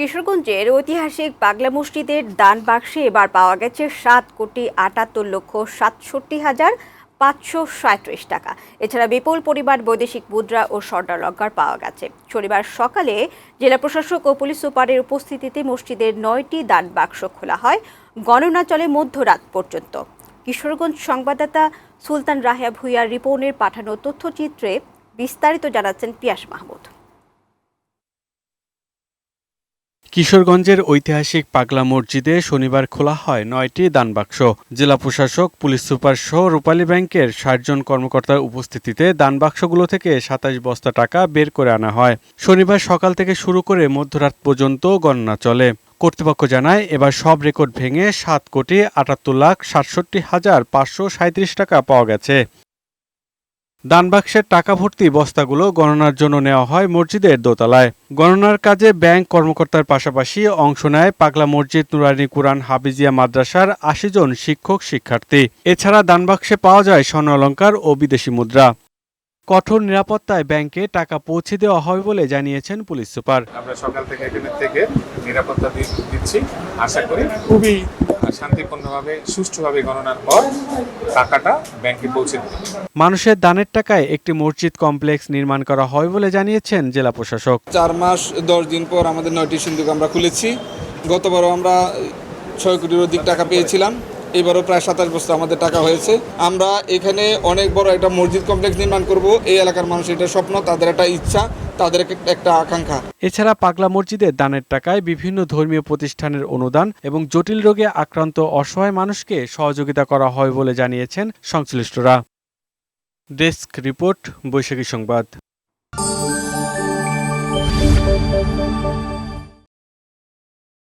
কিশোরগঞ্জের ঐতিহাসিক পাগলা মসজিদের দান বাক্সে এবার পাওয়া গেছে সাত কোটি আটাত্তর লক্ষ সাতষট্টি হাজার পাঁচশো সাঁত্রিশ টাকা। এছাড়া বিপুল পরিমাণ বৈদেশিক মুদ্রা ও স্বর্ণ লঙ্কার পাওয়া গেছে। শনিবার সকালে জেলা প্রশাসক ও পুলিশ সুপারের উপস্থিতিতে মসজিদের নয়টি দান বাক্স খোলা হয়। গণনা চলে মধ্যরাত পর্যন্ত। কিশোরগঞ্জ সংবাদদাতা সুলতান রাহিয়া ভুইয়ার রিপনের পাঠানো তথ্যচিত্রে বিস্তারিত জানাচ্ছেন পিয়াস মাহমুদ। কিশোরগঞ্জের ঐতিহাসিক পাগলা মসজিদে শনিবার খোলা হয় নয়টি দানবাক্স জেলা প্রশাসক, পুলিশ সুপার সহ রূপালী ব্যাংকের ষাট জন কর্মকর্তার উপস্থিতিতে দানবাক্সগুলো থেকে সাতাশ বস্তা টাকা বের করে আনা হয়। শনিবার সকাল থেকে শুরু করে মধ্যরাত পর্যন্ত গণনা চলে। কর্তৃপক্ষ জানায়, এবার সব রেকর্ড ভেঙে সাত কোটি আটাত্তর লাখ সাতষট্টি হাজার পাঁচশো সাঁত্রিশ টাকা পাওয়া গেছে। দানবাক্সের টাকা ভর্তি বস্তাগুলো গণনার জন্য নেওয়া হয় মসজিদের দোতলায়। গণনার কাজে ব্যাংক কর্মকর্তার পাশাপাশি অংশ নেয় পাগলা মসজিদ নুরানি কুরআন হাবিজিয়া মাদ্রাসার আশি জন শিক্ষক শিক্ষার্থী। এছাড়া দানবাক্সে পাওয়া যায় স্বর্ণ অলঙ্কার ও বিদেশি মুদ্রা। কঠোর নিরাপত্তায় ব্যাংকে টাকা পৌঁছে দেওয়া হবে বলে জানিয়েছেন পুলিশ সুপার। আমরা সকাল থেকে এখানে থেকে নিরাপত্তা দিচ্ছি। আশা করি খুবই শান্তিপূর্ণভাবে সুষ্ঠুভাবে গণনার পর টাকাটা ব্যাংকে পৌঁছে দেবে। মানুষের দানের টাকায় একটি মসজিদ কমপ্লেক্স নির্মাণ করা হয় বলে জানিয়েছেন জেলা প্রশাসক। চার মাস দশ দিন পর আমাদের নয়টি সিন্ধুক আমরা খুলেছি। গতবারও আমরা ছয় কোটির অধিক টাকা পেয়েছিলাম। এবারও প্রায় সাতাশ বছর আমাদের টাকা হয়েছে। আমরা এখানে অনেক বড় একটা মসজিদ কমপ্লেক্স নির্মাণ করব। এই এলাকার মানুষ এটা স্বপ্ন, তাদের একটা ইচ্ছা, তাদের এক- একটা আকাঙ্ক্ষা। এছাড়া পাগলা মসজিদের দানের টাকায় বিভিন্ন ধর্মীয় প্রতিষ্ঠানের অনুদান এবং জটিল রোগে আক্রান্ত অসহায় মানুষকে সহযোগিতা করা হয় বলে জানিয়েছেন সংশ্লিষ্টরা। ডেস্ক রিপোর্ট, বৈশাখী সংবাদ।